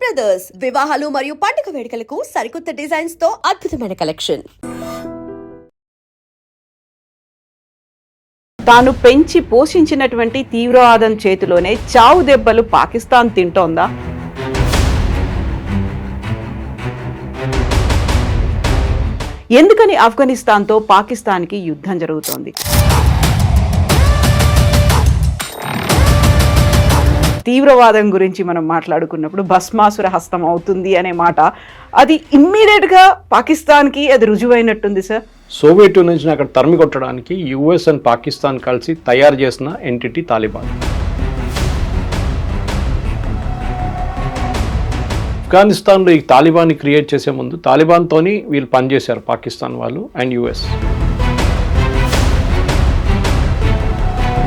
Brothers వివాహాలు మరియు పండుగ వేడుకలకు సరికొత్త డిజైన్స్తో అద్భుతమైన కలెక్షన్ తాను పెంచి పోషించినటువంటి తీవ్రవాదం చేతిలోనే చావు దెబ్బలు పాకిస్తాన్ తింటోందా? ఎందుకని ఆఫ్ఘనిస్తాన్తో పాకిస్తాన్కి యుద్ధం జరుగుతోంది? తీవ్రవాదం గురించి మనం మాట్లాడుకున్నప్పుడు భస్మాసుర హస్తం అవుతుంది అనే మాట. అది ఇమ్మీడియట్గా పాకిస్తాన్కి అది రుజువైనట్టుంది సార్? సోవియట్ యూనియన్ అక్కడ తరిమి కొట్టడానికి యుఎస్ అండ్ పాకిస్తాన్ కలిసి తయారు చేసిన ఎంటిటీ తాలిబాన్. ఆఫ్ఘనిస్తాన్లో ఈ తాలిబాన్ని క్రియేట్ చేసే ముందు తాలిబాన్తోని వీళ్ళు పనిచేశారు పాకిస్తాన్ వాళ్ళు అండ్ యుఎస్.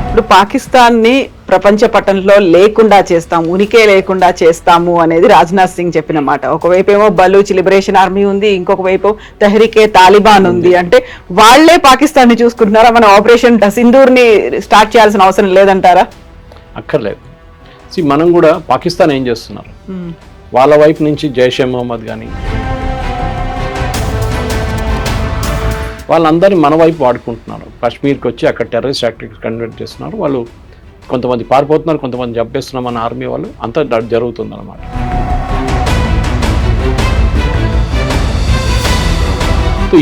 ఇప్పుడు పాకిస్తాన్ని ప్రపంచ పటంలో లేకుండా చేస్తాం ఉనికే లేకుండా చేస్తాము అనేది రాజ్నాథ్ సింగ్ చెప్పిన మాట. ఒకవైపు ఏమో బలూచ్ లిబరేషన్ ఆర్మీ ఉంది ఇంకొక వైపు తెహరికే తాలిబాన్ ఉంది. అంటే వాళ్ళే పాకిస్తాన్ని చూసుకుంటున్నారా? మన ఆపరేషన్ సింధూర్ని స్టార్ట్ చేయాల్సిన అవసరం లేదంటారా? అక్కర్లేదు. మనం కూడా పాకిస్తాన్ ఏం చేస్తున్నారు? వాళ్ళ వైపు నుంచి జైషే మొహమ్మద్ కానీ వాళ్ళందరినీ మన వైపు వాడుకుంటున్నారు. కాశ్మీర్కి వచ్చి అక్కడ టెర్రరిస్ట్ యాక్టివిటీస్ కండక్ట్ చేస్తున్నారు. వాళ్ళు కొంతమంది పారిపోతున్నారు కొంతమంది చంపేస్తున్నాం మన ఆర్మీ వాళ్ళు. అంతా జరుగుతుందన్నమాట.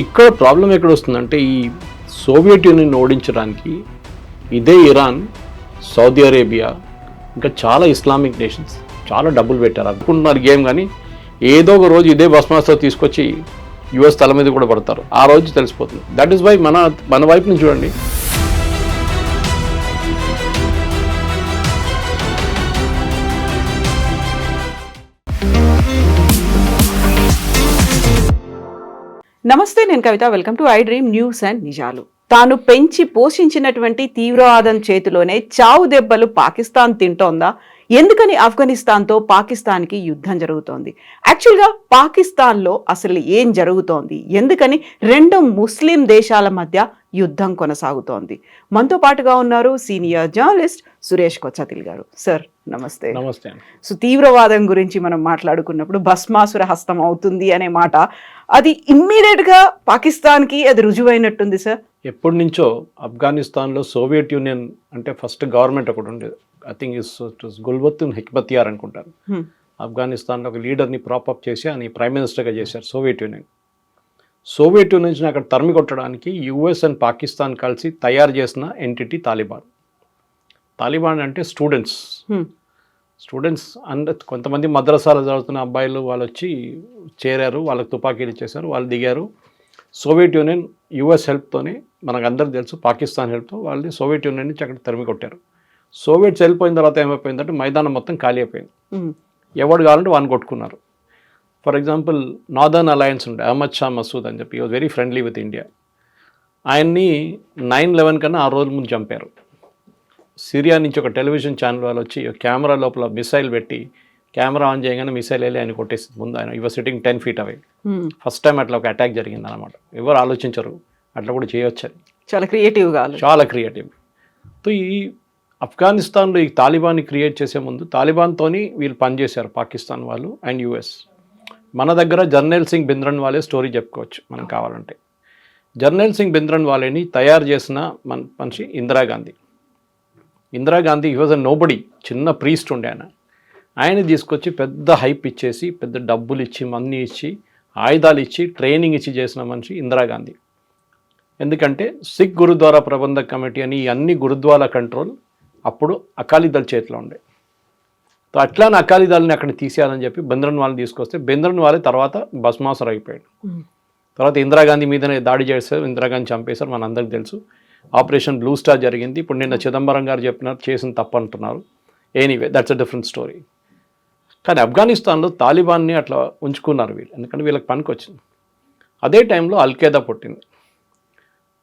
ఇక్కడ ప్రాబ్లం ఎక్కడ వస్తుందంటే ఈ సోవియట్ యూనియన్ ఓడించడానికి ఇదే ఇరాన్ సౌదీ అరేబియా ఇంకా చాలా ఇస్లామిక్ నేషన్స్ చాలా డబ్బులు పెట్టారు. అనుకుంటున్నారు గేమ్ కానీ ఏదో ఒక రోజు ఇదే భస్మాస్తో తీసుకొచ్చి యుఎస్ తల మీద కూడా పడతారు. ఆ రోజు తెలిసిపోతుంది. దట్ ఈస్ వై మన మన వైపు నుంచి చూడండి. నమస్తే నేను Kavitha. Welcome to I dream news and నిజాలు. తాను పెంచి పోషించినటువంటి తీవ్రవాదం చేతిలోనే చావు దెబ్బలు పాకిస్తాన్ తింటోందా? ఎందుకని ఆఫ్ఘనిస్తాన్తో పాకిస్తాన్కి యుద్ధం జరుగుతోంది? యాక్చువల్గా పాకిస్తాన్లో అసలు ఏం జరుగుతోంది? ఎందుకని రెండు ముస్లిం దేశాల మధ్య యుద్ధం కొనసాగుతోంది? మనతో పాటుగా ఉన్నారు సీనియర్ జర్నలిస్ట్ సురేష్ కొచ్చతిల్ గారు. సార్ నమస్తే. నమస్తే సో తీవ్రవాదం గురించి మనం మాట్లాడుకున్నప్పుడు భస్మాసుర హస్తం అవుతుంది అనే మాట. అది ఇమ్మీడియట్గా పాకిస్తాన్కి అది రుజువైనట్టుంది సార్? ఎప్పటి నుంచో ఆఫ్ఘనిస్తాన్లో సోవియట్ యూనియన్ అంటే ఫస్ట్ గవర్నమెంట్ ఒకటి ఉండేది. I think is Gulbuddin Hekmatyar అనుకుంటారు. Hmm. ఆఫ్ఘనిస్తాన్లో ఒక లీడర్ని ప్రాపప్ చేసి ఆయన ప్రైమ్ మినిస్టర్గా చేశారు సోవియట్ యూనియన్ సోవియట్ యూనియన్ అక్కడ తరిమి కొట్టడానికి యుఎస్ అండ్ పాకిస్తాన్ కలిసి తయారు చేసిన ఎంటిటీ తాలిబాన్ తాలిబాన్ అంటే స్టూడెంట్స్ Hmm. స్టూడెంట్స్ అండ్ కొంతమంది మద్రసాలు చదువుతున్న అబ్బాయిలు వాళ్ళు వచ్చి చేరారు వాళ్ళకి తుపాకీలు ఇచ్చేసారు వాళ్ళు దిగారు. సోవియట్ యూనియన్ యుఎస్ హెల్ప్తోనే మనకు అందరికీ తెలుసు పాకిస్తాన్ హెల్ప్తో వాళ్ళని సోవియట్ యూనియన్ నుంచి అక్కడ తరిమి కొట్టారు. సోవియట్స్ వెళ్ళిపోయిన తర్వాత ఏమైపోయిందంటే మైదానం మొత్తం ఖాళీ అయిపోయింది. ఎవడు కావాలంటే వాడిని కొట్టుకున్నారు. ఫర్ ఎగ్జాంపుల్ నార్దర్న్ అలయన్స్ ఉండే అహ్మద్ షా మసూద్ అని చెప్పి was very friendly with India ఆయన్ని నైన్ లెవెన్ కన్నా ఆ రోజుల ముందు చంపారు. సిరియా నుంచి ఒక టెలివిజన్ ఛానల్ వాళ్ళు వచ్చి కెమెరా లోపల మిసైల్ పెట్టి కెమెరా ఆన్ చేయగానే మిసైల్ వెళ్ళి ఆయన కొట్టేసింది. ముందు ఆయన your sitting ten feet away. First time అట్లా ఒక అటాక్ జరిగింది అనమాట ఎవరు ఆలోచించరు అట్లా కూడా చేయొచ్చని. చాలా క్రియేటివ్గా ఆలోచన. చాలా క్రియేటివ్ ఈ ఆఫ్ఘనిస్తాన్లో ఈ తాలిబాన్ని క్రియేట్ చేసే ముందు తాలిబాన్తోని వీళ్ళు పనిచేశారు పాకిస్తాన్ వాళ్ళు అండ్ యుఎస్. మన దగ్గర జర్నల్ సింగ్ బింద్రన్ వాళ్ళే స్టోరీ చెప్పుకోవచ్చు మనం కావాలంటే. జర్నల్ సింగ్ బింద్రన్ వాళ్ళని తయారు చేసిన మన మనిషి ఇందిరాగాంధీ ఇందిరాగాంధీ ఈ వాజ్ అ నోబడి చిన్న ప్రీస్ట్ ఉండే ఆయన. ఆయన తీసుకొచ్చి పెద్ద హైప్ ఇచ్చేసి పెద్ద డబ్బులు ఇచ్చి మనీ ఇచ్చి ఆయుధాలు ఇచ్చి ట్రైనింగ్ ఇచ్చి చేసిన మనిషి ఇందిరాగాంధీ ఎందుకంటే సిక్ గురుద్వారా ప్రబంధ కమిటీ అని అన్ని గురుద్వారా కంట్రోల్ అప్పుడు అకాలీదళ్ చేతిలో ఉండే. సో అట్లానే అకాలీదళని అక్కడ తీసేయాలని చెప్పి బెంద్రన్ వాళ్ళని తీసుకొస్తే బెంద్రన్ వాళ్ళే తర్వాత భస్మాసురు అయిపోయాడు. తర్వాత ఇందిరాగాంధీ మీదనే దాడి చేశారు ఇందిరాగాంధీ చంపేశారు మన అందరికి తెలుసు. ఆపరేషన్ బ్లూ స్టార్ జరిగింది. ఇప్పుడు నిన్న చిదంబరం గారు చెప్పినారు చేసిన తప్పు అంటున్నారు anyway that's a different story కానీ ఆఫ్ఘనిస్తాన్లో తాలిబాన్ని అట్లా ఉంచుకున్నారు వీళ్ళు. ఎందుకంటే వీళ్ళకి పనికి వచ్చింది అదే టైంలో అల్ఖేదా పుట్టింది.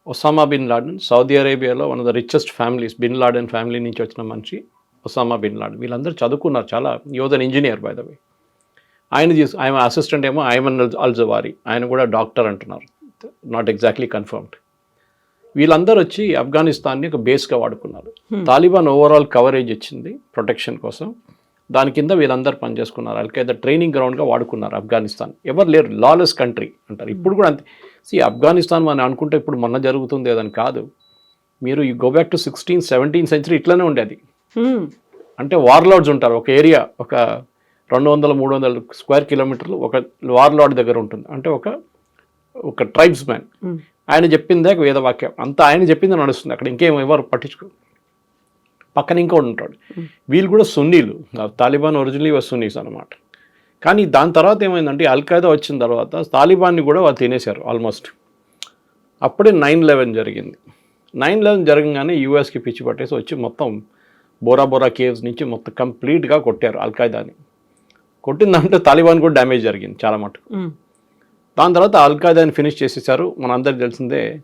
ఒసామా బిన్ లాడెన్ సౌదీ అరేబియాలో one of the richest families bin Laden family నుంచి వచ్చిన మనిషి ఒసామా బిన్ లాడెన్. వీళ్ళందరూ చదువుకున్నారు చాలా యోధ ఇంజనీర్ బై ద వే ఆయన తీసు ఆయన అసిస్టెంట్ ఏమో ఐమన్ అల్ జవారి. ఆయన కూడా డాక్టర్ అంటున్నారు. నాట్ ఎగ్జాక్ట్లీ కన్ఫర్మ్డ్ వీళ్ళందరూ వచ్చి ఆఫ్ఘనిస్తాన్ని ఒక బేస్గా వాడుకున్నారు. తాలిబాన్ ఓవరాల్ కవరేజ్ ఇచ్చింది ప్రొటెక్షన్ కోసం. దాని కింద వీళ్ళందరూ పనిచేసుకున్నారు. అల్ఖైదా ట్రైనింగ్ గ్రౌండ్గా వాడుకున్నారు ఆఫ్ఘనిస్తాన్. ఎవరు లేరు. లాలెస్ కంట్రీ అంటారు. ఇప్పుడు కూడా అంతే. సి ఆఫ్ఘనిస్తాన్ మనం అనుకుంటే ఇప్పుడు మొన్న జరుగుతుంది అదని కాదు. మీరు ఈ go back to sixteen seventeen century ఇట్లానే ఉండేది. అంటే వార్లార్డ్స్ ఉంటారు. ఒక ఏరియా ఒక రెండు వందల మూడు వందల స్క్వేర్ కిలోమీటర్లు ఒక వార్లార్డ్ దగ్గర ఉంటుంది. అంటే ఒక ఒక ట్రైబ్స్ మ్యాన్. ఆయన చెప్పిందే వేదవాక్యం. అంతా ఆయన చెప్పింది నడుస్తుంది. అక్కడ ఇంకేం ఎవరు పట్టించుకో పక్కన ఇంకోటి ఉంటాడు. వీళ్ళు కూడా సున్నీలు. తాలిబాన్ ఒరిజినలీ సున్నీస్ అనమాట కానీ దాని తర్వాత ఏమైందంటే అల్ఖైదా వచ్చిన తర్వాత తాలిబాన్ని కూడా వాళ్ళు తినేశారు ఆల్మోస్ట్ అప్పుడే నైన్ లెవెన్ జరిగింది. నైన్ లెవెన్ జరగగానే యూఎస్కి పిచ్చి పట్టేసి వచ్చి మొత్తం బోరా బోరా కేవ్స్ నుంచి మొత్తం కంప్లీట్గా కొట్టారు అల్ఖైదాని కొట్టిన దాంట్లో తాలిబాన్ కూడా డ్యామేజ్ జరిగింది చాలా మటుకు. దాని తర్వాత అల్ఖైదాని ఫినిష్ చేసేసారు. మన అందరికి తెలిసిందే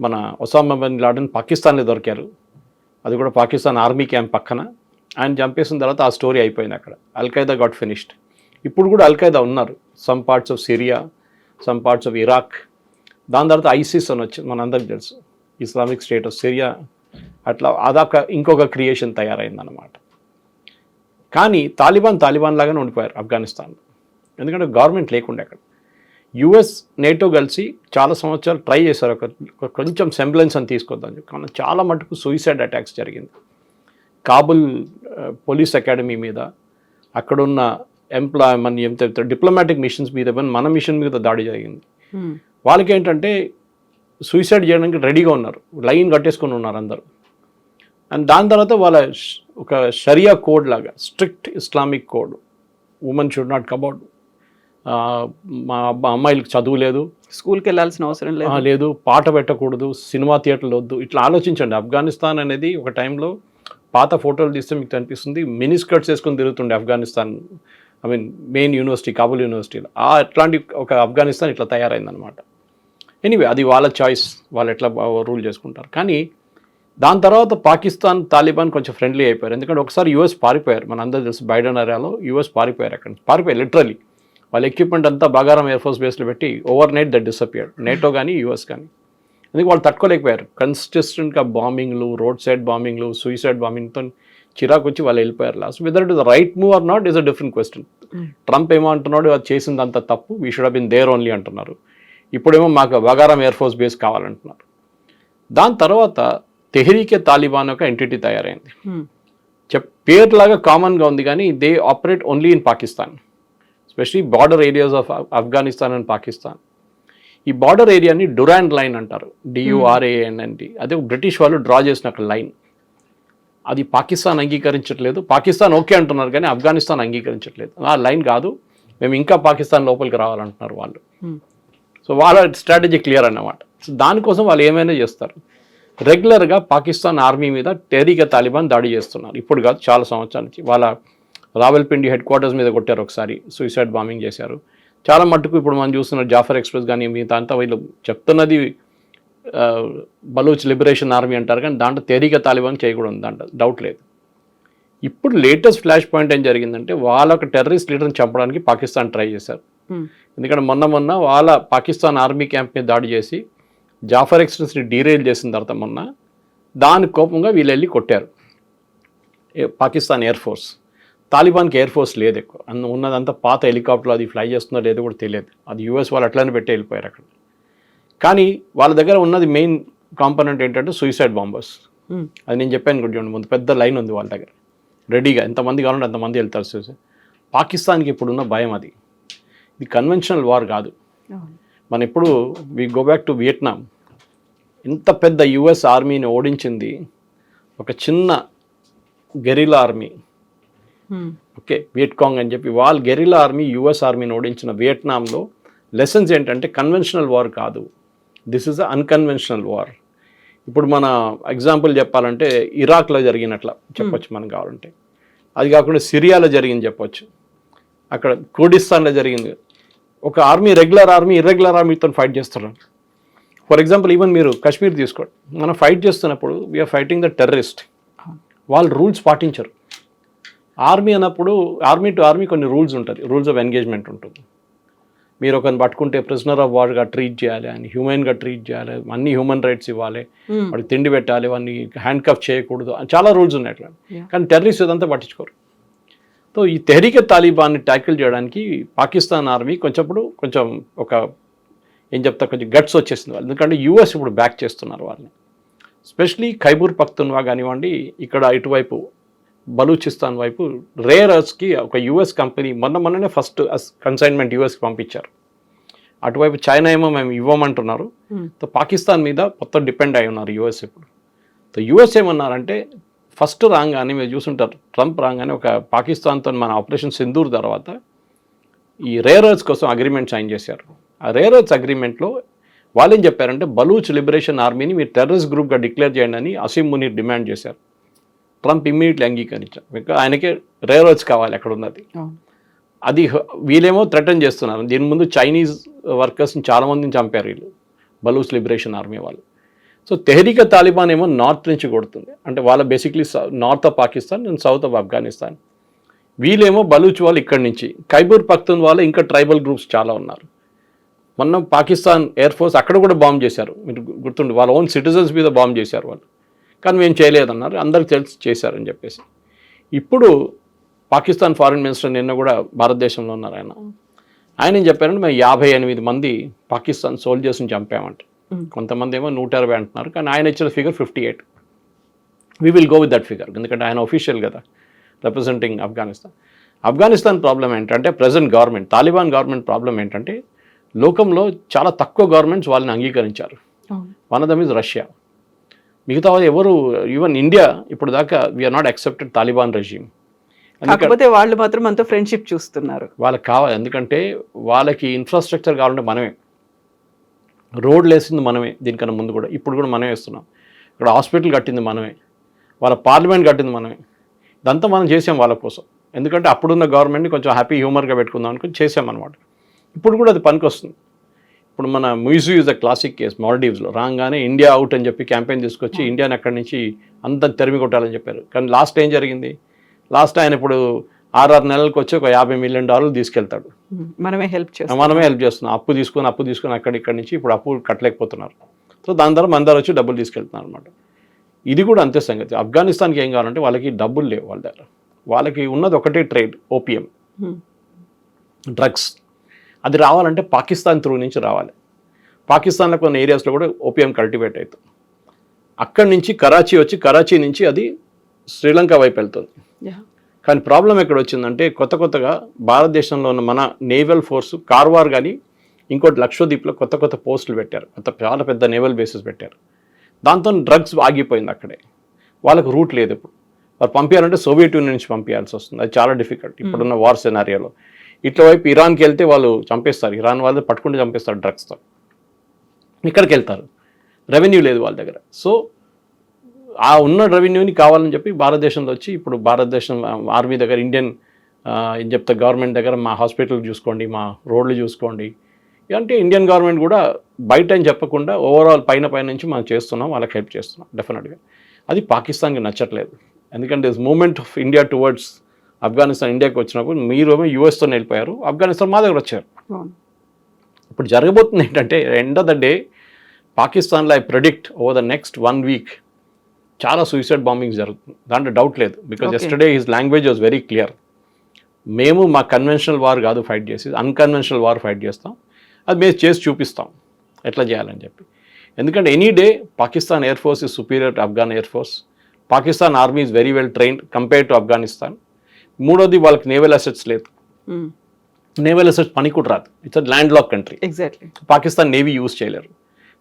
మన ఒసామా బిన్ లాడెన్ పాకిస్తాన్లో దొరికారు. అది కూడా పాకిస్తాన్ ఆర్మీ క్యాంప్ పక్కన. ఆయన చంపేసిన తర్వాత ఆ స్టోరీ అయిపోయింది అక్కడ. Al Qaeda got finished. ఇప్పుడు కూడా అల్ఖైదా ఉన్నారు. Some parts of Syria some parts of Iraq దాని తర్వాత ఐసిస్ అని వచ్చింది మన అందరికి తెలుసు. ఇస్లామిక్ స్టేట్ ఆఫ్ సిరియా అట్లా అదొక ఇంకొక క్రియేషన్ తయారైందన్నమాట. కానీ తాలిబాన్ తాలిబాన్ లాగానే ఉండిపోయారు ఆఫ్ఘనిస్తాన్లో. ఎందుకంటే గవర్నమెంట్ లేకుండే అక్కడ. యుఎస్ నేటో కలిసి చాలా సంవత్సరాలు ట్రై చేశారు. ఒక కొంచెం సెంబ్లెన్స్ అని తీసుకొద్దాం కానీ చాలా మటుకు సూయిసైడ్ అటాక్స్ జరిగింది. కాబుల్ పోలీస్ అకాడమీ మీద అక్కడున్న ఎంప్లాయ్ మన ఏం చెప్తారు డిప్లొమాటిక్ మిషన్స్ మీద మన మిషన్ మీద దాడి జరిగింది. వాళ్ళకి ఏంటంటే సూసైడ్ చేయడానికి రెడీగా ఉన్నారు. లైన్ కట్టేసుకొని ఉన్నారు అందరూ. అండ్ దాని తర్వాత వాళ్ళ ఒక షరియా కోడ్ లాగా strict Islamic code women should not కబౌట్ మా అబ్బా అమ్మాయిలకు చదువు లేదు. స్కూల్కి వెళ్ళాల్సిన అవసరం లేదు. లేదు. పాట పెట్టకూడదు సినిమా థియేటర్లు వద్దు. ఇట్లా ఆలోచించండి. ఆఫ్ఘనిస్తాన్ అనేది ఒక టైంలో పాత ఫోటోలు తీస్తే మీకు కనిపిస్తుంది మినీ స్కర్ట్స్ వేసుకొని తిరుగుతుండే Afghanistan I mean main university Kabul యూనివర్సిటీలో ఆ అట్లాంటి ఒక ఆఫ్ఘనిస్తాన్ ఇట్లా తయారైందనమాట ఎనీవే అది వాళ్ళ చాయిస్. వాళ్ళు ఎట్లా రూల్ చేసుకుంటారు. కానీ దాని తర్వాత పాకిస్తాన్ తాలిబాన్ కొంచెం ఫ్రెండ్లీ అయిపోయారు. ఎందుకంటే ఒకసారి యూఎస్ పారిపోయారు. మన అందరూ తెలుసు బైడెన్ ఏరియాలో యూఎస్ పారిపోయారు అక్కడ. పారిపోయారు లిటరలీ వాళ్ళ ఎక్విప్మెంట్ అంతా బగారం ఎయిర్ ఫోర్స్ బేస్లో పెట్టి overnight that disappeared NATO కానీ యూఎస్ కానీ ఎందుకు వాళ్ళు తట్టుకోలేకపోయారు. కన్సిస్టెంట్గా బాంబింగ్లు రోడ్ సైడ్ బాంబింగ్లు సూసైడ్ బాంబింగ్తో చిరాకు వచ్చి వాళ్ళు వెళ్ళిపోయారు last whether it the right move or not is a different question Trump ఏమో అంటున్నాడు అది చేసిందంత తప్పు. We should been there only అంటున్నారు. ఇప్పుడేమో మాకు బగారం ఎయిర్ ఫోర్స్ బేస్ కావాలంటున్నారు. దాని తర్వాత తెహరీకే తాలిబాన్ ఒక ఎంటిటీ తయారైంది. హ్మ్. చెప్ పేరులాగా కామన్గా ఉంది కానీ they operate only in Pakistan especially border areas of Afghanistan and Pakistan ఈ బార్డర్ ఏరియాని డురాండ్ లైన్ అంటారు. డియుఆర్ఏఎన్ఎన్డి అదే బ్రిటిష్ వాళ్ళు డ్రా చేసిన ఒక లైన్ అది పాకిస్తాన్ అంగీకరించట్లేదు. పాకిస్తాన్ ఓకే అంటున్నారు కానీ ఆఫ్ఘనిస్తాన్ అంగీకరించట్లేదు. ఆ లైన్ కాదు. మేము ఇంకా పాకిస్తాన్ లోపలికి రావాలంటున్నారు వాళ్ళు. సో వాళ్ళ స్ట్రాటజీ క్లియర్ అన్నమాట. సో దానికోసం వాళ్ళు ఏమైనా చేస్తారు? రెగ్యులర్గా పాకిస్తాన్ ఆర్మీ మీద టెరీగా తాలిబాన్ దాడి చేస్తున్నారు. ఇప్పుడు కాదు చాలా సంవత్సరాల నుంచి. వాళ్ళ రావల్పిండి హెడ్ క్వార్టర్స్ మీద కొట్టారు ఒకసారి సూసైడ్ బాంబింగ్ చేశారు. చాలా మట్టుకు ఇప్పుడు మనం చూస్తున్న జాఫర్ ఎక్స్ప్రెస్ కానీ మిగతా అంతా వీళ్ళు చెప్తున్నది బలూచ్ లిబరేషన్ ఆర్మీ అంటారు కానీ దాంట్లో తేలిక తాలిబాన్ చేయకూడదు దాంట్లో డౌట్ లేదు. ఇప్పుడు లేటెస్ట్ ఫ్లాష్ పాయింట్ ఏం జరిగిందంటే వాళ్ళ ఒక టెర్రరిస్ట్ లీడర్ని చంపడానికి పాకిస్తాన్ ట్రై చేశారు. ఎందుకంటే మొన్న మొన్న వాళ్ళ పాకిస్తాన్ ఆర్మీ క్యాంప్ మీద దాడి చేసి జాఫర్ ఎక్స్ప్రెస్ని డీరైల్ చేసిన తర్వాత మొన్న దాని కోపంగా వీళ్ళు వెళ్ళి కొట్టారు పాకిస్తాన్ ఎయిర్ ఫోర్స్ తాలిబాన్కి ఎయిర్ ఫోర్స్ లేదు ఎక్కువ. అన్న ఉన్నదంతా పాత హెలికాప్టర్ అది ఫ్లై చేస్తుందో లేదో కూడా తెలియదు. అది యూఎస్ వాళ్ళు అట్లనే పెట్టి వెళ్ళిపోయారు అక్కడ. కానీ వాళ్ళ దగ్గర ఉన్నది మెయిన్ కాంపోనెంట్ ఏంటంటే సూసైడ్ బాంబర్స్. అది నేను చెప్పాను కూడా చూడండి ముందు పెద్ద లైన్ ఉంది వాళ్ళ దగ్గర. రెడీగా ఎంతమంది కావాలంటే అంతమంది వెళ్తారు సూసైడ్ పాకిస్తాన్కి ఇప్పుడున్న భయం అది. ఇది కన్వెన్షనల్ వార్ కాదు. మన ఇప్పుడు we go back to Vietnam ఇంత పెద్ద యుఎస్ ఆర్మీని ఓడించింది ఒక చిన్న గెరిలా ఆర్మీ. ఓకే వియట్కాంగ్ అని చెప్పి వాళ్ళ గెరిలా ఆర్మీ యుఎస్ ఆర్మీని ఓడించిన వియట్నాంలో లెసన్స్ ఏంటంటే కన్వెన్షనల్ వార్ కాదు. This is a unconventional war ఇప్పుడు మన ఎగ్జాంపుల్ చెప్పాలంటే ఇరాక్లో జరిగినట్ల చెప్పొచ్చు మనం కావాలంటే. అది కాకుండా సిరియాలో జరిగింది చెప్పొచ్చు. అక్కడ కుర్డిస్తాన్లో జరిగింది. ఒక ఆర్మీ రెగ్యులర్ ఆర్మీ ఇర్రెగ్యులర్ ఆర్మీతో ఫైట్ చేస్తున్నారు. ఫర్ ఎగ్జాంపుల్ ఈవెన్ మీరు కాశ్మీర్ తీసుకోండి. మనం ఫైట్ చేస్తున్నప్పుడు we are fighting the terrorist వాళ్ళు రూల్స్ పాటించరు. ఆర్మీ అన్నప్పుడు ఆర్మీ టు ఆర్మీ కొన్ని రూల్స్ ఉంటుంది. రూల్స్ ఆఫ్ ఎంగేజ్మెంట్ ఉంటుంది. మీరు ఒకరిని పట్టుకుంటే ప్రిజనర్ ఆఫ్ వార్గా ట్రీట్ చేయాలి అని హ్యూమన్గా ట్రీట్ చేయాలి అన్ని హ్యూమన్ రైట్స్ ఇవ్వాలి హ్మ్. వాడికి తిండి పెట్టాలి వాడిని హ్యాండ్ కఫ్ చేయకూడదు చాలా రూల్స్ ఉన్నాయి అట్లా. కానీ టెర్రరిస్ట్ ఇదంతా పట్టించుకోరు. సో ఈ తెహరీకే తాలిబాన్ని ట్యాకిల్ చేయడానికి పాకిస్తాన్ ఆర్మీ కొంచెంప్పుడు కొంచెం ఒక ఏం చెప్తా కొంచెం గట్స్ వచ్చేసింది వాళ్ళు ఎందుకంటే యూఎస్ ఇప్పుడు బ్యాక్ చేస్తున్నారు వాళ్ళని. స్పెషలీ ఖైబూర్ పఖ్తున్వా కానివ్వండి ఇక్కడ ఇటువైపు బలూచిస్తాన్ వైపు రేర్ అర్స్కి ఒక యుఎస్ కంపెనీ మొన్న మొన్ననే ఫస్ట్ కన్సైన్మెంట్ యూఎస్కి పంపించారు. అటువైపు చైనా ఏమో మేము ఇవ్వమంటున్నారు. సో పాకిస్తాన్ మీద మొత్తం డిపెండ్ అయి ఉన్నారు యూఎస్ ఇప్పుడు. సో యూఎస్ ఏమన్నారంటే ఫస్ట్ రాగానే మీరు చూసుంటారు ట్రంప్ రాగానే ఒక పాకిస్తాన్తో మన ఆపరేషన్ సింధూర్ తర్వాత ఈ రేర్ అర్త్స్ కోసం అగ్రిమెంట్ సైన్ చేశారు. ఆ రేర్ అర్త్స్ అగ్రిమెంట్లో వాళ్ళు ఏం చెప్పారంటే బలూచ్ లిబరేషన్ ఆర్మీని మీరు టెర్రరిస్ట్ గ్రూప్గా డిక్లేర్ చేయండి అని అసీం మునీర్ డిమాండ్ చేశారు. ట్రంప్ ఇమ్మీడియట్లీ అంగీకరించారు. ఇంకా ఆయనకే రేర్ అర్త్స్ కావాలి అక్కడ ఉన్నది. అది వీళ్ళేమో థ్రెటన్ చేస్తున్నారు. దీని ముందు చైనీస్ వర్కర్స్ని చాలా మందిని చంపారు వీళ్ళు. బలూచ్ లిబరేషన్ ఆర్మీ వాళ్ళు. సో తెహరీక తాలిబాన్ ఏమో నార్త్ నుంచి కొడుతుంది. అంటే వాళ్ళ basically north of Pakistan and south of Afghanistan వీళ్ళేమో బలూచ్ వాళ్ళు ఇక్కడి నుంచి. ఖైబూర్ పఖ్తూన్ వాళ్ళు ఇంకా ట్రైబల్ గ్రూప్స్ చాలా ఉన్నారు. మొన్న పాకిస్తాన్ ఎయిర్ ఫోర్స్ అక్కడ కూడా బాంబ్ చేశారు. మీరు గుర్తుండి వాళ్ళ ఓన్ సిటిజన్స్ మీద బాంబ్ చేశారు వాళ్ళు. కానీ మేము చేయలేదన్నారు. అందరికి తెలిసి చేశారని చెప్పేసి. ఇప్పుడు పాకిస్తాన్ ఫారిన్ మినిస్టర్ నిన్న కూడా భారతదేశంలో ఉన్నారు ఆయన. ఆయన ఏం చెప్పారంటే మేము యాభై ఎనిమిది మంది పాకిస్తాన్ సోల్జర్స్ని చంపామంట. కొంతమంది ఏమో నూట ఇరవై అంటున్నారు. కానీ ఆయన ఇచ్చిన figure fifty eight we will go with that figure ఎందుకంటే ఆయన ఒఫీషియల్ కదా రిప్రజెంటింగ్ ఆఫ్ఘనిస్తాన్ ఆఫ్ఘనిస్తాన్ ప్రాబ్లం ఏంటంటే present government Taliban government problem ఏంటంటే లోకంలో చాలా తక్కువ గవర్నమెంట్స్ వాళ్ళని అంగీకరించారు. One of them is Russia మిగతా ఎవరు ఈవెన్ ఇండియా ఇప్పుడు దాకా we are not accepted Taliban regime కాకపోతే వాళ్ళు మాత్రం అంత ఫ్రెండ్షిప్ చూస్తున్నారు. వాళ్ళకి కావాలి. ఎందుకంటే వాళ్ళకి ఇన్ఫ్రాస్ట్రక్చర్ కావాలంటే మనమే. రోడ్లు వేసింది మనమే దీనికన్నా ముందు కూడా. ఇప్పుడు కూడా మనమే వేస్తున్నాం. ఇక్కడ హాస్పిటల్ కట్టింది మనమే. వాళ్ళ పార్లమెంట్ కట్టింది మనమే. ఇదంతా మనం చేసాం వాళ్ళ కోసం. ఎందుకంటే అప్పుడున్న గవర్నమెంట్ని కొంచెం హ్యాపీ హ్యూమర్గా పెట్టుకుందాం అనుకుని చేసామన్నమాట ఇప్పుడు కూడా అది పనికి వస్తుంది ఇప్పుడు మన Muizzu is the classic case మాల్డీవ్స్లో రాగానే ఇండియా అవుట్ అని చెప్పి క్యాంపెయిన్ తీసుకొచ్చి ఇండియాని అక్కడి నుంచి అంత తెరిమి కొట్టాలని చెప్పారు. కానీ లాస్ట్ ఏం జరిగింది? లాస్ట్ ఆయన ఇప్పుడు ఆరారు నెలలకు వచ్చి ఒక యాభై మిలియన్ డాలర్లు తీసుకెళ్తాడు. మనమే హెల్ప్ చేస్తాం. మనమే హెల్ప్ చేస్తున్నాం. అప్పు తీసుకొని అప్పు తీసుకొని అక్కడి ఇక్కడి నుంచి ఇప్పుడు అప్పు కట్టలేకపోతున్నారు. సో దాని ద్వారా మన ద్వారా వచ్చి డబ్బులు తీసుకెళ్తున్నారు అనమాట ఇది కూడా అంతే సంగతి. ఆఫ్ఘనిస్తాన్కి ఏం కావాలంటే వాళ్ళకి డబ్బులు లేవు వాళ్ళ దగ్గర. వాళ్ళకి ఉన్నది ఒకటే ట్రేడ్ ఓపియం Hmm. డ్రగ్స్ అది రావాలంటే పాకిస్తాన్ త్రూ నుంచి రావాలి. పాకిస్తాన్లో కొన్ని ఏరియాస్లో కూడా ఓపియం కల్టివేట్ అవుతుంది. అక్కడి నుంచి కరాచీ వచ్చి కరాచీ నుంచి అది శ్రీలంక వైపు వెళ్తుంది. కానీ ప్రాబ్లం ఎక్కడ వచ్చిందంటే కొత్త కొత్తగా భారతదేశంలో ఉన్న మన నేవల్ ఫోర్స్ కార్వార్ కానీ ఇంకోటి లక్షద్వీప్లో కొత్త కొత్త పోస్టులు పెట్టారు. కొత్త చాలా పెద్ద నేవల్ బేసెస్ పెట్టారు. దాంతో డ్రగ్స్ ఆగిపోయింది అక్కడే. వాళ్ళకు రూట్ లేదు ఇప్పుడు. వారు పంపించాలంటే సోవియట్ యూనియన్ నుంచి పంపించాల్సి వస్తుంది. అది చాలా డిఫికల్ట్. ఇప్పుడున్న వార్ సినారియోలో. ఇట్లా వైపు ఇరాన్కి వెళ్తే వాళ్ళు చంపేస్తారు. ఇరాన్ వాళ్ళు పట్టుకుంటే చంపేస్తారు డ్రగ్స్తో ఇక్కడికి వెళ్తారు. రెవెన్యూ లేదు వాళ్ళ దగ్గర. సో ఆ ఉన్న రెవెన్యూని కావాలని చెప్పి భారతదేశంలో వచ్చి ఇప్పుడు భారతదేశం ఆర్మీ దగ్గర ఇండియన్ ఏం చెప్తా గవర్నమెంట్ దగ్గర మా హాస్పిటల్ చూసుకోండి మా రోడ్లు చూసుకోండి. అంటే ఇండియన్ గవర్నమెంట్ కూడా బయట అని చెప్పకుండా ఓవరాల్ పైన పైన నుంచి మనం చేస్తున్నాం వాళ్ళకి హెల్ప్ చేస్తున్నాం డెఫినెట్గా అది పాకిస్తాన్కి నచ్చట్లేదు. ఎందుకంటే movement of India towards Afghanistan ఇండియాకి వచ్చినప్పుడు మీరు ఏమో యూఎస్తో వెళ్ళిపోయారు. ఆఫ్ఘనిస్తాన్ మా దగ్గర వచ్చారు. ఇప్పుడు జరగబోతుంది ఏంటంటే ఎండ్ ఆఫ్ ద డే పాకిస్తాన్లో I predict over the next one week చాలా సూసైడ్ బాంబింగ్స్ జరుగుతుంది. దాంట్లో డౌట్ లేదు because. Yesterday his language was very clear మేము మా కన్వెన్షనల్ వార్ కాదు ఫైట్ చేసి అన్కన్వెన్షనల్ వార్ ఫైట్ చేస్తాం. అది మేము చేసి చూపిస్తాం ఎట్లా చేయాలని చెప్పి. ఎందుకంటే any day Pakistan air force is superior to Afghan air force Pakistan army is very well trained compare to Afghanistan మూడోది వాళ్ళకి నేవల్ అసెట్స్ లేదు. Hmm. నేవల్ అసెట్స్ పని కూడా రాదు. It's land lock country exactly Pakistan navy use చేయలేరు.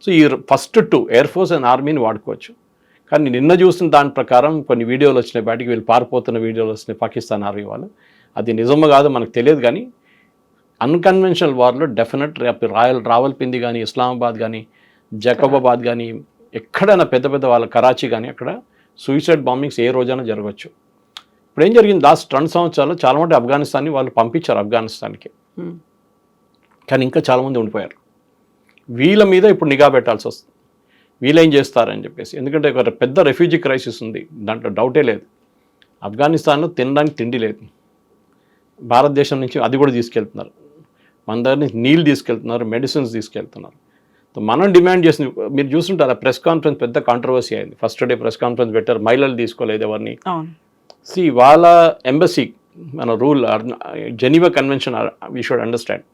So ఈ first two air force and ఆర్మీని వాడుకోవచ్చు. కానీ నిన్న చూసిన దాని ప్రకారం కొన్ని వీడియోలు వచ్చినాయి. బయటికి వీళ్ళు పారిపోతున్న వీడియోలు వచ్చినాయి పాకిస్తాన్ ఆర్మీ వాళ్ళు. అది నిజమో కాదో మనకు తెలియదు కానీ అన్కన్వెన్షనల్ వార్లో డెఫినెట్ రేపు రాయల్ రావల్పింది కానీ ఇస్లామాబాద్ కానీ జకబాబాద్ కానీ ఎక్కడైనా పెద్ద పెద్ద వాళ్ళ కరాచీ కానీ అక్కడ సూసైడ్ బాంబింగ్స్ ఏ రోజైనా జరగవచ్చు. ఇప్పుడు ఏం జరిగింది? లాస్ట్ రెండు సంవత్సరాలు చాలా మంది ఆఫ్ఘనిస్తాన్ని వాళ్ళు పంపించారు ఆఫ్ఘనిస్తాన్కి. కానీ ఇంకా చాలామంది ఉండిపోయారు. వీళ్ళ మీద ఇప్పుడు నిఘా పెట్టాల్సి వస్తుంది. వీళ్ళేం చేస్తారని చెప్పేసి. ఎందుకంటే ఒక పెద్ద రెఫ్యూజీ క్రైసిస్ ఉంది. దాంట్లో డౌటే లేదు. ఆఫ్ఘనిస్తాన్లో తినడానికి తిండి లేదు. భారతదేశం నుంచి అది కూడా తీసుకెళ్తున్నారు. మన దగ్గర నుంచి నీళ్ళు తీసుకెళ్తున్నారు మెడిసిన్స్ తీసుకెళ్తున్నారు. సో మనం డిమాండ్ చేసింది మీరు చూస్తుంటారు? ఆ ప్రెస్ కాన్ఫరెన్స్ పెద్ద కాంట్రవర్సీ అయింది. ఫస్ట్ డే ప్రెస్ కాన్ఫరెన్స్ పెట్టారు. మహిళలు తీసుకోలేదు ఎవరిని. సి వాళ్ళ ఎంబసీ మన rule Geneva convention we should understand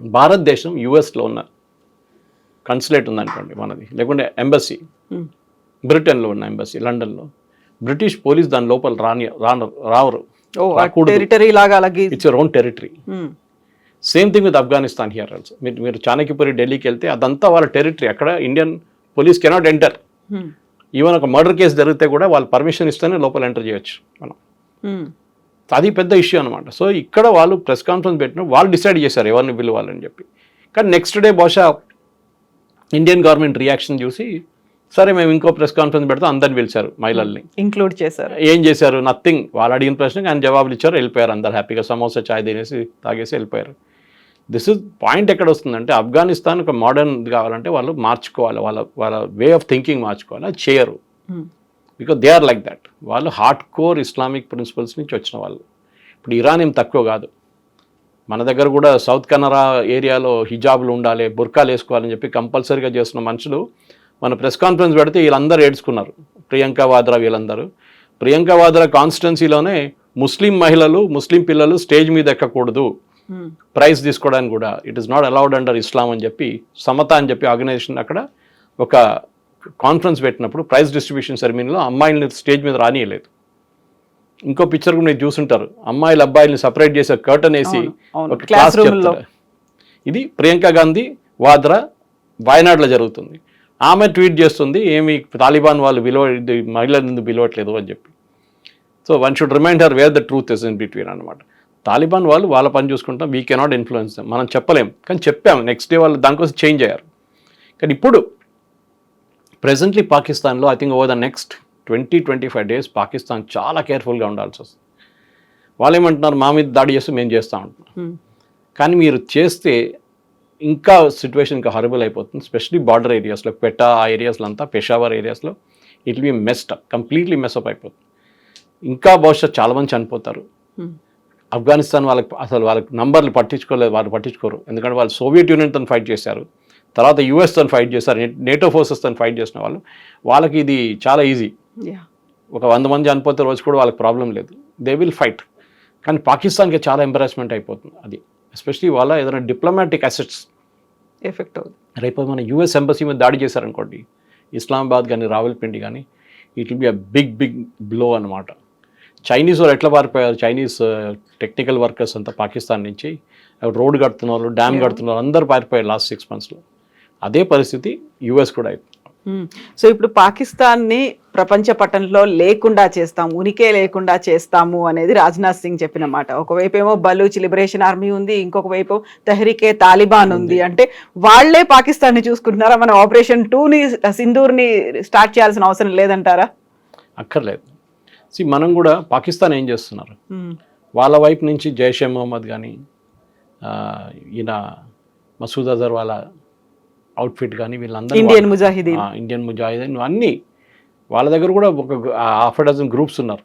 భారతదేశం యుఎస్లో ఉన్న కన్సులేట్ ఉందనుకోండి మనది. లేకుంటే ఎంబసీ Hmm. బ్రిటన్లో ఉన్న ఎంబసీ లండన్లో బ్రిటిష్ పోలీస్ దాని లోపల రాని రాను రావరు. It's own territory same thing with Afghanistan here also మీరు మీరు చాణక్యపురి ఢిల్లీకి వెళ్తే అదంతా వాళ్ళ టెరిటరీ అక్కడ Indian police cannot enter even ఒక మర్డర్ కేసు జరిగితే కూడా వాళ్ళు పర్మిషన్ ఇస్తేనే లోపల ఎంటర్ చేయొచ్చు మనం. ఉమ్, అది పెద్ద ఇష్యూ అనమాట సో ఇక్కడ వాళ్ళు ప్రెస్ కాన్ఫరెన్స్ పెట్టిన వాళ్ళు డిసైడ్ చేశారు ఎవరిని పిలవాలని చెప్పి. కానీ నెక్స్ట్ డే బహుశా ఇండియన్ గవర్నమెంట్ రియాక్షన్ చూసి సరే మేము ఇంకో ప్రెస్ కాన్ఫరెన్స్ పెడతాం అందరిని పిలిచారు మహిళల్ని. ఇంక్లూడ్ చేశారు. ఏం చేశారు? నథింగ్ వాళ్ళు అడిగిన ప్రశ్నకి ఆయన జవాబులు ఇచ్చారు వెళ్ళిపోయారు అందరు హ్యాపీగా. సమోసా చాయ్ తినేసి తాగేసి వెళ్ళిపోయారు. దిస్ ఇస్ పాయింట్ ఎక్కడ వస్తుందంటే ఆఫ్ఘనిస్తాన్ ఒక మోడర్న్ కావాలంటే వాళ్ళు మార్చుకోవాలి వాళ్ళ వాళ్ళ వే ఆఫ్ థింకింగ్ మార్చుకోవాలి అది చేయరు. Because they are like that వాళ్ళు హార్డ్ కోర్ ఇస్లామిక్ ప్రిన్సిపల్స్ నుంచి వచ్చిన వాళ్ళు. ఇప్పుడు ఇరాన్ ఏం తక్కువ కాదు. మన దగ్గర కూడా సౌత్ కన్నరా ఏరియాలో హిజాబులు ఉండాలి బుర్కాలు వేసుకోవాలని చెప్పి కంపల్సరీగా చేస్తున్న మనుషులు మన ప్రెస్ కాన్ఫరెన్స్ పెడితే వీళ్ళందరూ ఏడ్చుకున్నారు. ప్రియాంక వాద్రా వీళ్ళందరూ. ప్రియాంక వాద్రా కాన్స్టిట్యున్సీలోనే ముస్లిం మహిళలు ముస్లిం పిల్లలు స్టేజ్ మీద ఎక్కకూడదు. ప్రైజ్ తీసుకోవడానికి కూడా it is not allowed under Islam అని చెప్పి సమత అని చెప్పి ఆర్గనైజేషన్ అక్కడ ఒక కాన్ఫరెన్స్ పెట్టినప్పుడు ప్రైజ్ డిస్ట్రిబ్యూషన్ సెరమనీలో అమ్మాయిల్ని స్టేజ్ మీద రానియలేదు. ఇంకో పిక్చర్ కూడా మీరు చూసుంటారు. అమ్మాయిల అబ్బాయిల్ని సపరేట్ చేసే కర్టన్ వేసి. ఒక క్లాస్ ఇది ప్రియాంక గాంధీ వాద్రా వాయనాడ్లో జరుగుతుంది. ఆమె ట్వీట్ చేస్తుంది ఏమి తాలిబాన్ వాళ్ళు విలువ ఇది మహిళలను ఎందుకు పిలవట్లేదు అని చెప్పి. So one should remind her where the truth is in between అనమాట తాలిబాన్ వాళ్ళు వాళ్ళ పని చూసుకుంటాం. వీ కెనాట్ ఇన్ఫ్లుయెన్స్ మనం చెప్పలేం. కానీ చెప్పాం. నెక్స్ట్ డే వాళ్ళు దానికోసం చేంజ్ అయ్యారు. కానీ ఇప్పుడు ప్రెసెంట్లీ పాకిస్తాన్లో I think over the next twenty twenty five days Pakistan చాలా కేర్ఫుల్గా ఉండాల్సి వస్తుంది. వాళ్ళు ఏమంటున్నారు? మా మీద దాడి చేస్తే మేము చేస్తూ ఉంటున్నాం ఉమ్, కానీ మీరు చేస్తే ఇంకా సిచ్యువేషన్ ఇంకా హరబుల్ అయిపోతుంది. స్పెషలీ బార్డర్ ఏరియాస్లో పెట్టా ఆ ఏరియాస్లో అంతా పెషావర్ ఏరియాస్లో it be messed completely mess up అయిపోతుంది. ఇంకా బహుశా చాలామంది చనిపోతారు. ఉమ్, ఆఫ్ఘనిస్తాన్ వాళ్ళకి అసలు వాళ్ళకి నంబర్లు పట్టించుకోలేదు వాళ్ళు పట్టించుకోరు. ఎందుకంటే వాళ్ళు సోవియట్ యూనియన్తో ఫైట్ చేశారు. తర్వాత యుఎస్తో ఫైట్ చేశారు. నేటో ఫోర్సెస్తో ఫైట్ చేసిన వాళ్ళు. వాళ్ళకి ఇది చాలా ఈజీ. ఒక వంద మంది చనిపోతే రోజు కూడా వాళ్ళకి ప్రాబ్లం లేదు. They will fight. కానీ పాకిస్తాన్కి చాలా ఎంబరాస్మెంట్ అయిపోతుంది అది. ఎస్పెషలీ వాళ్ళ ఏదైనా డిప్లొమాటిక్ అసెట్స్. ఎఫెక్ట్ అవుతుంది. రేపు మన యూఎస్ ఎంబసీ మీద దాడి చేశారనుకోండి ఇస్లామాబాద్ కానీ రావల్పిండి కానీ it will be a big big blow అనమాట చైనీస్ వాళ్ళు ఎట్లా పారిపోయారు? చైనీస్ టెక్నికల్ వర్కర్స్ అంతా పాకిస్తాన్ నుంచి రోడ్ కడుతున్నారు డ్యామ్ కడుతున్నారు అందరూ పారిపోయారు లాస్ట్ సిక్స్ మంత్స్లో అదే పరిస్థితి యూఎస్ కూడా అయిపోయింది. సో ఇప్పుడు పాకిస్తాన్ని ప్రపంచ పటంలో లేకుండా చేస్తాం ఉనికే లేకుండా చేస్తాము అనేది రాజ్నాథ్ సింగ్ చెప్పిన మాట. ఒకవైపు ఏమో బలూచ్ లిబరేషన్ ఆర్మీ ఉంది ఇంకొక వైపు తెహ్రీకే తాలిబాన్ ఉంది. అంటే వాళ్ళే పాకిస్తాన్ని చూసుకుంటున్నారా? మన ఆపరేషన్ టూని సింధూర్ని స్టార్ట్ చేయాల్సిన అవసరం లేదంటారా? అక్కర్లేదు. సి మనం కూడా పాకిస్తాన్ ఏం చేస్తున్నారు. వాళ్ళ వైపు నుంచి జైషే మొహమ్మద్ కానీ ఈయన మసూద్ అజర్ వాళ్ళ అవుట్ఫిట్ కానీ వీళ్ళందరూ ఇండియన్ ముజాహిదీన్ ఇండియన్ ముజాహిదీన్ అన్నీ వాళ్ళ దగ్గర కూడా ఒక హాఫ్ డజన్ గ్రూప్స్ ఉన్నారు.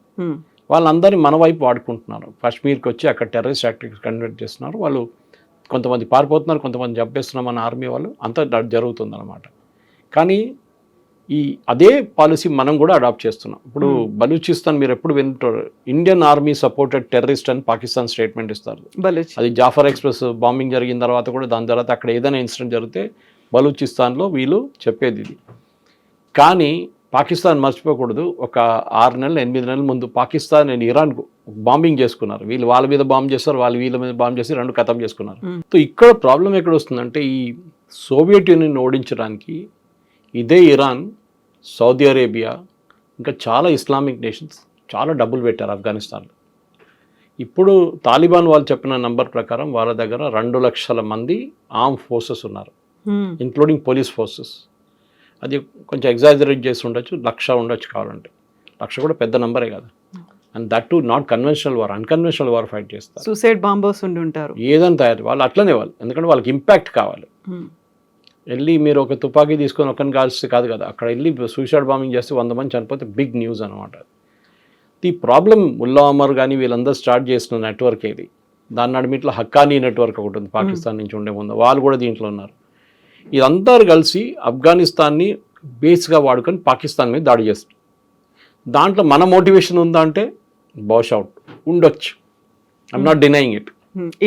వాళ్ళందరినీ మన వైపు వాడుకుంటున్నారు. కాశ్మీర్కి వచ్చి అక్కడ టెర్రరిస్ట్ యాక్టివిటీస్ కండక్ట్ చేస్తున్నారు. వాళ్ళు కొంతమంది పారిపోతున్నారు కొంతమంది చంపేస్తున్నారు మన ఆర్మీ వాళ్ళు. అంతా జరుగుతుంది అనమాట కానీ ఈ అదే పాలసీ మనం కూడా అడాప్ట్ చేస్తున్నాం. ఇప్పుడు బలూచిస్తాన్ మీరు ఎప్పుడు వింటారు? ఇండియన్ ఆర్మీ సపోర్టెడ్ టెర్రరిస్ట్ అని పాకిస్తాన్ స్టేట్మెంట్ ఇస్తారు. అది జాఫర్ ఎక్స్ప్రెస్ బాంబింగ్ జరిగిన తర్వాత కూడా దాని తర్వాత అక్కడ ఏదైనా ఇన్సిడెంట్ జరిగితే బలూచిస్తాన్లో వీళ్ళు చెప్పేది ఇది. కానీ పాకిస్తాన్ మర్చిపోకూడదు. ఒక ఆరు నెలలు ఎనిమిది నెలల ముందు పాకిస్తాన్ అండ్ ఇరాన్ బాంబింగ్ చేసుకున్నారు. వీళ్ళు వాళ్ళ మీద బాంబ్ చేస్తారు వాళ్ళు వీళ్ళ మీద బాంబ్ చేసి రెండు ఖతం చేసుకున్నారు. సో ఇక్కడ ప్రాబ్లం ఎక్కడ వస్తుందంటే ఈ సోవియట్ యూనియన్ ఓడించడానికి ఇదే ఇరాన్ సౌదీ అరేబియా ఇంకా చాలా ఇస్లామిక్ నేషన్స్ చాలా డబ్బులు పెట్టారు ఆఫ్ఘనిస్తాన్లో. ఇప్పుడు తాలిబాన్ వాళ్ళు చెప్పిన నంబర్ ప్రకారం వాళ్ళ దగ్గర రెండు లక్షల మంది ఆర్మ్ ఫోర్సెస్ ఉన్నారు. Including police forces. అది కొంచెం ఎగ్జాజరేట్ చేసి ఉండొచ్చు లక్ష ఉండొచ్చు కావాలంటే. లక్ష కూడా పెద్ద నంబరే కదా. And that to not conventional war unconventional war fight చేస్తారు. సూసైడ్ బాంబర్స్ ఉండి ఉంటారు. ఏదని తయారు వాళ్ళు అట్లనే వాళ్ళు ఎందుకంటే వాళ్ళకి ఇంపాక్ట్ కావాలి. వెళ్ళి మీరు ఒక తుపాకీ తీసుకొని ఒకరిని కాల్స్తే కాదు కదా. అక్కడ వెళ్ళి సూసైడ్ బాంబింగ్ చేస్తే వంద మంది చనిపోతే బిగ్ న్యూస్ అనమాట ఈ ప్రాబ్లం ముల్లా అమర్ కానీ వీళ్ళందరూ స్టార్ట్ చేసిన నెట్వర్క్ ఇది దాని నడిమిట్లో హక్కానీ నెట్వర్క్ ఒకటి ఉంది పాకిస్తాన్ నుంచి ఉండే ముందు. వాళ్ళు కూడా దీంట్లో ఉన్నారు. ఇదంతా కలిసి ఆఫ్ఘనిస్తాన్ని బేస్గా వాడుకొని పాకిస్తాన్ మీద దాడి చేస్తారు. దాంట్లో మన మోటివేషన్ ఉందా అంటే బౌష్ అవుట్ ఉండొచ్చు. ఐఎమ్ నాట్ డినయింగ్ ఇట్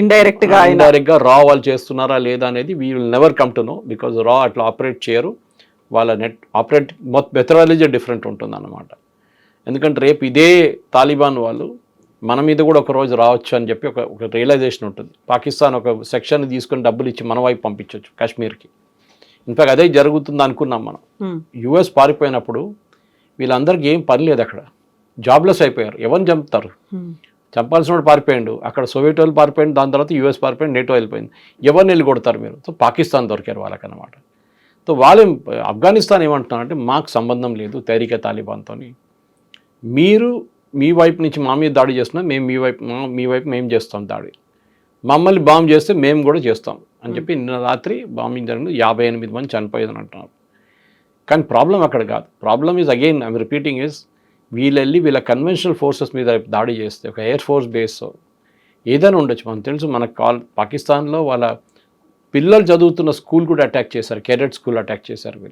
ఇండైరెక్ట్గా అయినా. డైరెక్ట్గా రా వాళ్ళు చేస్తున్నారా లేదా అనేది we will never come to know because రా అట్లా ఆపరేట్ చేయరు. వాళ్ళ నెట్ ఆపరేట్ మొత్తం మెథడాలజీ డిఫరెంట్ ఉంటుంది అన్నమాట ఎందుకంటే రేపు ఇదే తాలిబాన్ వాళ్ళు మన మీద కూడా ఒక రోజు రావచ్చు అని చెప్పి ఒక ఒక రియలైజేషన్ ఉంటుంది. పాకిస్తాన్ ఒక సెక్షన్ తీసుకొని డబ్బులు ఇచ్చి మన వైపు పంపించవచ్చు కాశ్మీర్కి ఇన్ఫాక్ట్ అదే జరుగుతుంది అనుకున్నాం మనం. Hmm. యుఎస్ పారిపోయినప్పుడు వీళ్ళందరికీ ఏం పని లేదు అక్కడ. జాబ్లెస్ అయిపోయారు. ఎవరిని చంపుతారు? Hmm. చంపాల్సిన వాడు పారిపోయాడు. అక్కడ సోవియట్ వాళ్ళు పారిపోయింది దాని తర్వాత యూఎస్ పారిపోయింది నేటో వెళ్ళిపోయింది. ఎవరిని వెళ్ళి కొడతారు మీరు? సో పాకిస్తాన్ దొరికారు వాళ్ళకన్నమాట. సో వాళ్ళు ఆఫ్ఘనిస్తాన్ ఏమంటున్నారంటే మాకు సంబంధం లేదు తైరిక తాలిబాన్తో మీరు మీ వైపు నుంచి మా మీద దాడి చేస్తున్నా మేము మీ వైపు మీ వైపు మేము చేస్తాం దాడి. మమ్మల్ని బాంబ్ చేస్తే మేము కూడా చేస్తాం. అని చెప్పి నిన్న రాత్రి బాంబింగ్ జరిగింది. యాభై ఎనిమిది మంది చనిపోయేదని అంటున్నారు. కానీ ప్రాబ్లం అక్కడ కాదు. Problem is again I'm repeating is వీళ్ళెళ్ళి వీళ్ళ కన్వెన్షనల్ ఫోర్సెస్ మీద దాడి చేస్తే ఒక ఎయిర్ ఫోర్స్ బేస్ ఏదైనా ఉండొచ్చు. మనకు తెలుసు మన కాల్ పాకిస్తాన్లో వాళ్ళ పిల్లలు చదువుతున్న స్కూల్ కూడా అటాక్ చేశారు కెడెట్ స్కూల్ అటాక్ చేశారు వీళ్ళు.